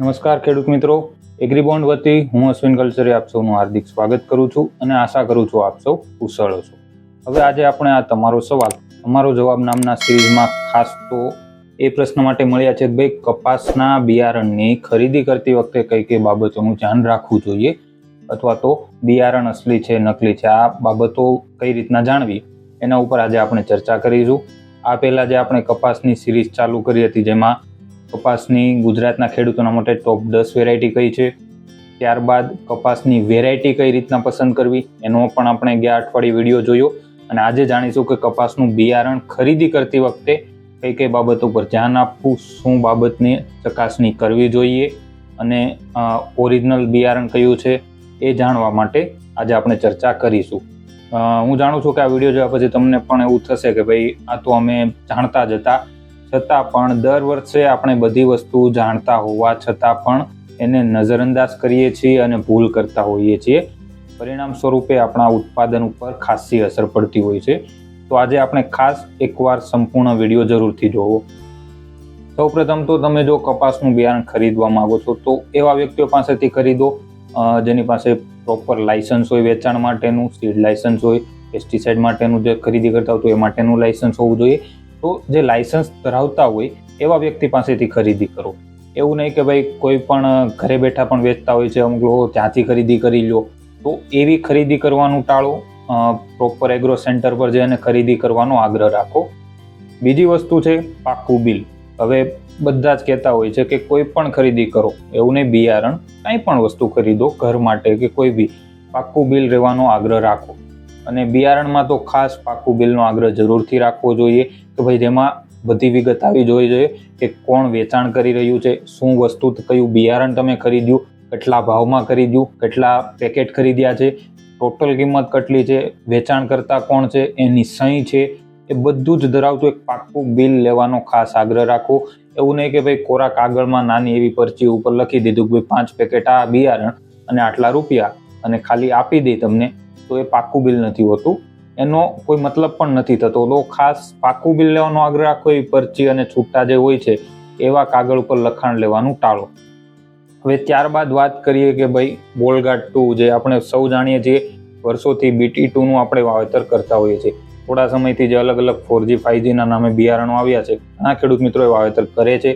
નમસ્કાર, ખેડૂત મિત્રો. એગ્રીબોન્ડ વતી હું અશ્વિન કલ્ચરે આપ સૌનું હાર્દિક સ્વાગત કરું છું અને આશા કરું છું આપ સૌ કુશળ છો હવે આજે આપણે આ તમારો સવાલ, તમારો જવાબ નામના સિરીઝમાં ખાસ તો એ પ્રશ્ન માટે મળ્યા છે ભાઈ, કપાસના બિયારણની ખરીદી કરતી વખતે કઈ કઈ બાબતોનું ધ્યાન રાખવું જોઈએ? અથવા તો બિયારણ અસલી છે, નકલી છે? આ બાબતો કઈ રીતના જાણવી? એના ઉપર આજે આપણે ચર્ચા કરીશું. આ પહેલાં જે આપણે કપાસની સિરીઝ ચાલુ કરી હતી, જેમાં કપાસની ગુજરાતના ખેડૂતોના માટે ટોપ દસ વેરાયટી કઈ છે? ત્યારબાદ કપાસની વેરાયટી કઈ રીતના પસંદ કરવી? એનો પણ આપણે ગયા અઠવાડિયે વીડિયો જોયો. અને આજે જાણીશું કે કપાસનું બિયારણ ખરીદી કરતી વખતે કઈ કઈ બાબતો પર ધ્યાન આપવું, શું બાબતની ચકાસણી કરવી જોઈએ અને ઓરિજિનલ બિયારણ કયું છે એ જાણવા માટે આજે આપણે ચર્ચા કરીશું. હું જાણું છું કે આ વીડિયો જોયા પછી તમને પણ એવું થશે કે ભાઈ, આ તો અમે જાણતા જ હતા. છતાં પણ દર વર્ષે આપણે બધી વસ્તુ જાણતા હોવા છતાં પણ એને નજરઅંદાજ કરીએ છીએ અને ભૂલ કરતા હોઈએ છીએ. પરિણામ સ્વરૂપે આપણા ઉત્પાદન ઉપર ખાસી અસર પડતી હોય છે. તો આજે આપણે ખાસ એકવાર સંપૂર્ણ વીડિયો જરૂરથી જોવો. સૌપ્રથમ તો તમે જો કપાસનું બિયારણ ખરીદવા માગો છો, તો એવા વ્યક્તિઓ પાસેથી ખરીદો. જેની પાસે પ્રોપર લાયસન્સ હોય, વેચાણ માટેનું, સીડ લાયસન્સ હોય, પેસ્ટિસાઇડ માટેનું જે ખરીદી કરતા હોય તો એ માટેનું લાયસન્સ હોવું જોઈએ. તો જે લાયસન્સ ધરાવતા હોય એવા વ્યક્તિ પાસેથી ખરીદી કરો. એવું નહીં કે ભાઈ કોઈ પણ ઘરે બેઠા પણ વેચતા હોય છે, અમુક લોકો ત્યાંથી ખરીદી કરી લો તો એવી ખરીદી કરવાનું ટાળો પ્રોપર એગ્રો સેન્ટર પર જઈને ખરીદી કરવાનો આગ્રહ રાખો. બીજી વસ્તુ છે પાક્કું બિલ. હવે બધા જ કહેતા હોય છે કે કોઈ પણ ખરીદી કરો. એવું નહીં બિયારણ, કંઈ પણ વસ્તુ ખરીદો ઘર માટે કે કોઈ બી. પાક્કું બિલ રહેવાનો આગ્રહ રાખો. અને બિયારણમાં તો ખાસ પાક્કું બિલનો આગ્રહ જરૂરથી રાખવો જોઈએ કે ભાઈ જેમાં બધી વિગત આવી જોવી જોઈએ કે કોણ વેચાણ કરી રહ્યું છે, શું વસ્તુ કયું બિયારણ તમે ખરીદ્યું, કેટલા ભાવમાં ખરીદ્યું, કેટલા પેકેટ ખરીદ્યા છે, ટોટલ કિંમત કેટલી છે, વેચાણ કરતા કોણ છે, એની સહી છે, એ બધું જ ધરાવતું એક પાક્કું બિલ લેવાનો ખાસ આગ્રહ રાખો. એવું નહીં કે ભાઈ કોરા કાગળમાં નાની એવી પરચી ઉપર લખી દીધું કે ભાઈ પાંચ પેકેટ આ બિયારણ અને આટલા રૂપિયા અને ખાલી આપી દે તમને. તો એ પાકું બિલ નથી હોતું. એનો કોઈ મતલબ પણ નથી થતો. તો ખાસ પાક્કું બિલ લેવાનો આગ્રહ રાખો, એ પરચી અને છૂટા જે હોય છે, એવા કાગળ ઉપર લખાણ લેવાનું ટાળો. હવે ત્યારબાદ વાત કરીએ કે ભાઈ, બોલગાટ ટુ જે આપણે સૌ જાણીએ છીએ, વર્ષોથી બીટી ટુનું આપણે વાવેતર કરતા હોઈએ છીએ. થોડા સમયથી જે અલગ અલગ ફોરજી ફાઈવજીના નામે બિયારણો આવ્યા છે. ઘણા ખેડૂત મિત્રો એ વાવેતર કરે છે.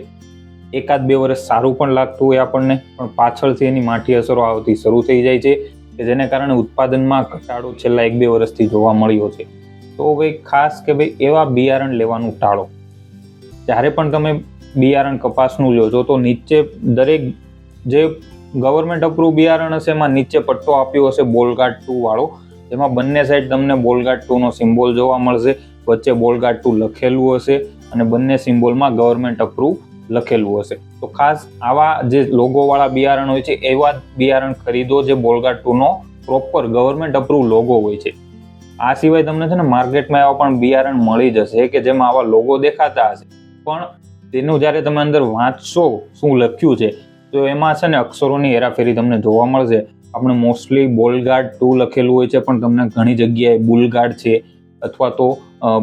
એકાદ બે વર્ષ સારું પણ લાગતું હોય આપણને, પણ પાછળથી એની માઠી અસરો આવતી શરૂ થઈ જાય છે. કે જેને કારણે ઉત્પાદનમાં ઘટાડો છેલ્લા એક બે વર્ષથી જોવા મળ્યો છે. તો ભાઈ ખાસ કે ભાઈ એવા બિયારણ લેવાનું ટાળો. જ્યારે પણ તમે બિયારણ કપાસનું લો છો તો નીચે દરેક જે ગવર્મેન્ટ અપ્રુવ બિયારણ હશે એમાં નીચે પટ્ટો આપ્યો હશે બોલગાટ ટુ વાળો. જેમાં બંને સાઈડ તમને બોલગાટ ટુનો સિમ્બોલ જોવા મળશે. વચ્ચે બોલગાટ ટુ લખેલું હશે અને બંને સિમ્બોલમાં ગવર્મેન્ટ અપ્રુવ લખેલું હશે. તો ખાસ આવા જે લોગો વાળા બિયારણ હોય છે, એવા બિયારણ ખરીદો જે બોલગા ટુ નો પ્રોપર ગવર્મેન્ટ અપ્રૂવ લોગો હોય છે. આ સિવાય તમને છે ને માર્કેટમાં એવા પણ બિયારણ મળી જશે કે જેમાં આવા લોગો દેખાતા હશે. પણ તેનું જ્યારે તમે અંદર વાંચશો શું લખ્યું છે, તો એમાં છે ને અક્ષરોની હેરાફેરી તમને જોવા મળશે. આપણે મોસ્ટલી બોલગાર્ડ ટુ લખેલું હોય છે, પણ તમને ઘણી જગ્યાએ બુલગાર્ડ છે અથવા તો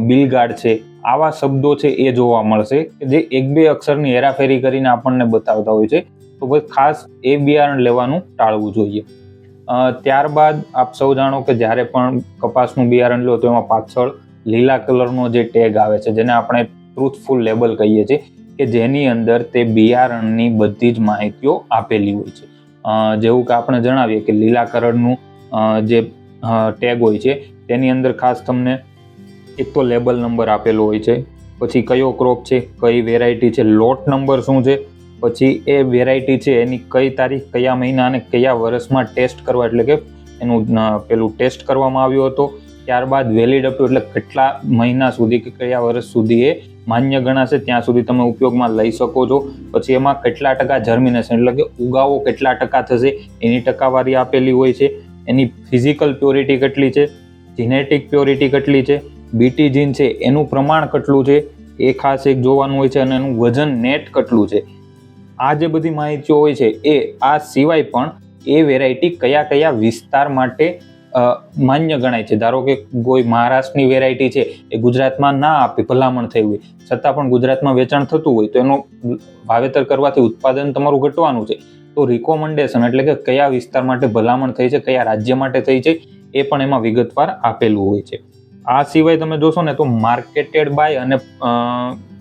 બિલગાડ છે, આવા શબ્દો છે એ જોવા મળશે જે એક બે અક્ષરની હેરાફેરી કરીને આપણને બતાવતા હોય છે. તો ભાઈ ખાસ એ બિયારણ લેવાનું ટાળવું જોઈએ. ત્યારબાદ આપ સૌ જાણો કે જ્યારે પણ કપાસનું બિયારણ લો તો એમાં પાછળ લીલા કલરનો જે ટેગ આવે છે, જેને આપણે ટ્રુથફુલ લેબલ કહીએ છીએ, કે જેની અંદર તે બિયારણની બધી જ માહિતીઓ આપેલી હોય છે. જેવું કે આપણે જણાવીએ કે લીલા કલરનું જે ટેગ હોય છે, તેની અંદર ખાસ તમને એક તો લેબલ નંબર આપેલો હોય છે, પછી કયો ક્રોપ છે, કઈ વેરાયટી છે લોટ નંબર શું છે, પછી એ વેરાયટી છે, એની કઈ તારીખ, કયા મહિના અને કયા વર્ષમાં ટેસ્ટ કરવા, એટલે કે એનું પેલું ટેસ્ટ કરવામાં આવ્યો હતો. ત્યારબાદ વેલિડ અપ એટલે કેટલા મહિના સુધી કે કયા વર્ષ સુધી એ માન્ય ગણાશે, ત્યાં સુધી તમે ઉપયોગમાં લઈ શકો છો. પછી એમાં કેટલા ટકા જર્મિનેશન એટલે કે ઉગાવો કેટલા ટકા થશે, એની ટકાવારી આપેલી હોય છે. એની ફિઝિકલ પ્યોરિટી કેટલી છે જીનેટિક પ્યોરિટી કેટલી છે બીટી જીન છે, એનું પ્રમાણ કેટલું છે, એ ખાસ એક જોવાનું હોય છે અને એનું વજન નેટ કેટલું છે. આ જે બધી માહિતીઓ હોય છે, એ આ સિવાય પણ એ વેરાયટી કયા કયા વિસ્તાર માટે માન્ય ગણાય છે. ધારો કે કોઈ મહારાષ્ટ્રની વેરાયટી છે, એ ગુજરાતમાં ના આપી, ભલામણ થઈ હોય. છતાં પણ ગુજરાતમાં વેચાણ થતું હોય તો એનું વાવેતર કરવાથી ઉત્પાદન તમારું ઘટવાનું છે. તો રિકોમેન્ડેશન એટલે કે કયા વિસ્તાર માટે ભલામણ થઈ છે, કયા રાજ્ય માટે થઈ છે, એ પણ એમાં વિગતવાર આપેલું હોય છે. આ સિવાય તમે જોશો ને તો માર્કેટેડ બાય અને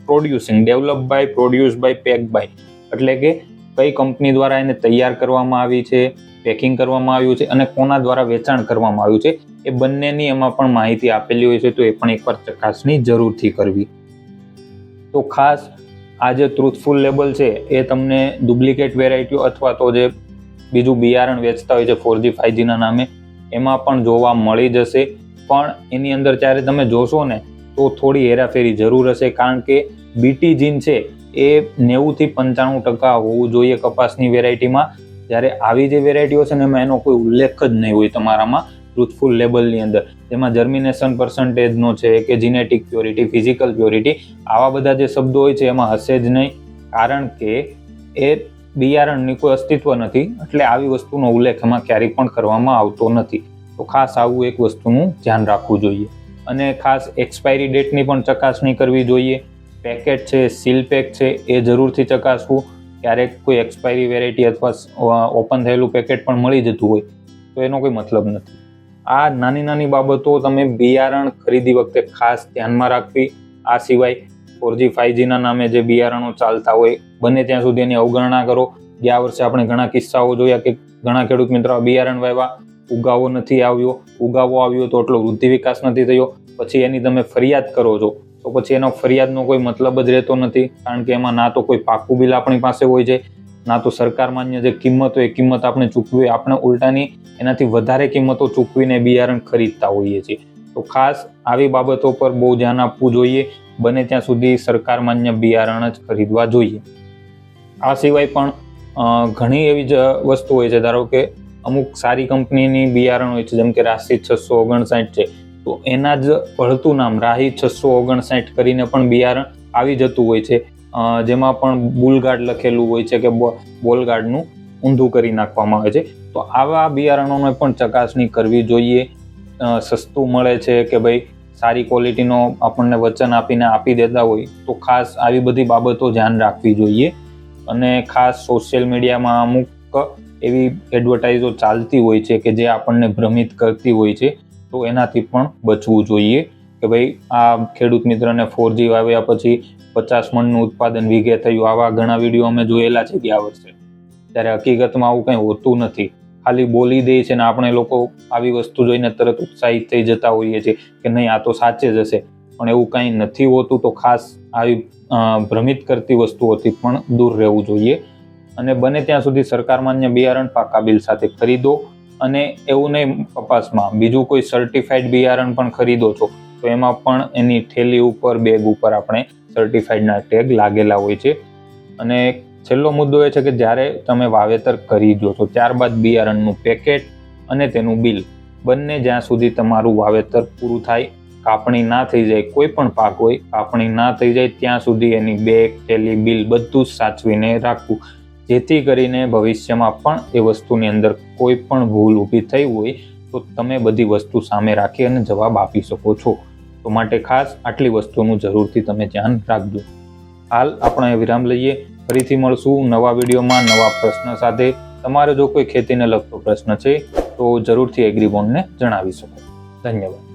producing develop by produce by pack by એટલે કે કઈ કંપની દ્વારા એને તૈયાર કરવામાં આવી છે પેકિંગ કરવામાં આવ્યું છે અને કોના દ્વારા વેચાણ કરવામાં આવ્યું છે, એ બંનેની એમાં પણ માહિતી આપેલી હોય છે, તો એ પણ એકવાર ચકાસણી જરૂરથી કરવી. તો ખાસ આ જે ટ્રુથફુલ લેબલ છે, એ તમને ડુપ્લિકેટ વેરાયટીઓ અથવા તો જે બીજું બિયારણ વેચતા હોય છે ફોરજી ફાઈવજીના નામે, એમાં પણ જોવા મળી જશે. પણ એની અંદર જ્યારે તમે જોશો ને, તો થોડી હેરાફેરી જરૂર હશે કારણ કે બીટી જીન છે એ નેવુંથી પંચાણું ટકા હોવું જોઈએ કપાસની વેરાયટીમાં. જ્યારે આવી જે વેરાયટીઓ છે ને એમાં એનો કોઈ ઉલ્લેખ જ નહીં હોય તમારામાં ટ્રુથફુલ લેબલની અંદર. જેમાં જર્મિનેશન પર્સન્ટેજનો છે, કે જીનેટિક પ્યોરિટી ફિઝિકલ પ્યોરિટી આવા બધા જે શબ્દો હોય છે એમાં હશે જ નહીં. કારણ કે એ બિયારણની કોઈ અસ્તિત્વ નથી, એટલે આવી વસ્તુનો ઉલ્લેખ એમાં ક્યારેય પણ કરવામાં આવતો નથી. તો ખાસ આવું એક વસ્તુનું ધ્યાન રાખવું જોઈએ. અને ખાસ એક્સપાયરી ડેટની પણ ચકાસણી કરવી જોઈએ. પેકેટ છે સીલ પેક છે, એ જરૂરથી ચકાસવું. ક્યારેક કોઈ એક્સપાયરી વેરાયટી અથવા ઓપન થયેલું પેકેટ પણ મળી જતું હોય, તો એનો કોઈ મતલબ નથી. આ નાની નાની બાબતો તમે બિયારણ ખરીદી વખતે ખાસ ધ્યાનમાં રાખવી. આ સિવાય ફોરજી ફાઈવજીના નામે જે બિયારણો ચાલતા હોય, બને ત્યાં સુધી એની અવગણના કરો. ગયા વર્ષે આપણે ઘણા કિસ્સાઓ જોયા કે ઘણા ખેડૂત મિત્રો બિયારણ વાવ્યા. ઉગાવો નથી આવ્યો, ઉગાવો આવ્યો તો એટલો વૃદ્ધિ વિકાસ નથી થયો, પછી એની તમે ફરિયાદ કરો છો, તો પછી એનો ફરિયાદનો કોઈ મતલબ જ રહેતો નથી, કારણ કે એમાં ના તો કોઈ પાકું બિલ આપણી પાસે હોય છે, ના તો સરકાર માન્ય જે કિંમત હોય એ કિંમત આપણે ચૂકવી, આપણે ઉલટાની, એનાથી વધારે કિંમતો ચૂકવીને બિયારણ ખરીદતા હોઈએ છીએ. તો ખાસ આવી બાબતો પર બહુ ધ્યાન આપવું જોઈએ, બને ત્યાં સુધી સરકાર માન્ય બિયારણ જ ખરીદવા જોઈએ. આ સિવાય પણ ઘણી એવી જ વસ્તુ હોય છે, ધારો કે અમુક સારી કંપનીની બિયારણ હોય છે, જેમ કે રાશિ છસો ઓગણસાઠ છે, તો એના જ ભળતું નામ રાહી છસો ઓગણસાઠ કરીને પણ બિયારણ આવી જતું હોય છે. જેમાં પણ બુલગાર્ડ લખેલું હોય છે કે બોલગાર્ડનું ઊંધું કરી નાખવામાં આવે છે. તો આવા બિયારણોને પણ ચકાસણી કરવી જોઈએ. સસ્તું મળે છે કે ભાઈ સારી ક્વોલિટીનો આપણને વચન આપીને આપી દેતા હોય, તો ખાસ આવી બધી બાબતો ધ્યાન રાખવી જોઈએ. અને ખાસ સોશિયલ મીડિયામાં અમુક એવી એડવર્ટાઇઝો ચાલતી હોય છે કે જે આપણને ભ્રમિત કરતી હોય છે, તો એનાથી પણ બચવું જોઈએ કે ભાઈ આ ખેડૂત મિત્રને ફોરજી વાવ્યા પછી પચાસ મણનું ઉત્પાદન વીઘે થયું. આવા ઘણા વીડિયો અમે જોયેલા છે ગયા વર્ષે. ત્યારે હકીકતમાં આવું કંઈ હોતું નથી. ખાલી બોલી દે છે ને આપણે લોકો આવી વસ્તુ જોઈને તરત ઉત્સાહિત થઈ જતા હોઈએ છીએ કે નહીં, આ તો સાચે જ હશે. પણ એવું કંઈ નથી હોતું તો ખાસ આવી ભ્રમિત કરતી વસ્તુઓથી પણ દૂર રહેવું જોઈએ. અને બને ત્યાં સુધી સરકાર માન્ય બિયારણ પાકા બિલ સાથે ખરીદો અને એવું નહીં કપાસમાં બીજું કોઈ સર્ટિફાઈડ બિયારણ પણ ખરીદો છો, તો એમાં પણ એની થેલી ઉપર, બેગ ઉપર આપણે સર્ટિફાઈડના ટેગ લાગેલા હોય છે. અને છેલ્લો મુદ્દો એ છે કે જ્યારે તમે વાવેતર કરી દો છો, ત્યારબાદ બિયારણનું પેકેટ અને તેનું બિલ, બંને જ્યાં સુધી તમારું વાવેતર પૂરું થાય, કાપણી ના થઈ જાય, કોઈ પણ પાક હોય, કાપણી ના થઈ જાય, ત્યાં સુધી એની બેગ, થેલી, બિલ બધું જ સાચવીને રાખવું. જેથી કરીને ભવિષ્યમાં પણ એ વસ્તુની અંદર કોઈ પણ ભૂલ ઊભી થઈ હોય તો તમે બધી વસ્તુ સામે રાખી અને જવાબ આપી શકો છો. તો માટે ખાસ આટલી વસ્તુનું જરૂરથી તમે ધ્યાન રાખજો. હાલ આપણે વિરામ લઈએ. ફરીથી મળશું નવા વિડીયોમાં નવા પ્રશ્ન સાથે. તમારે જો કોઈ ખેતીને લગતો પ્રશ્ન છે, તો જરૂરથી એગ્રીબોન્ડને જણાવી શકો. ધન્યવાદ.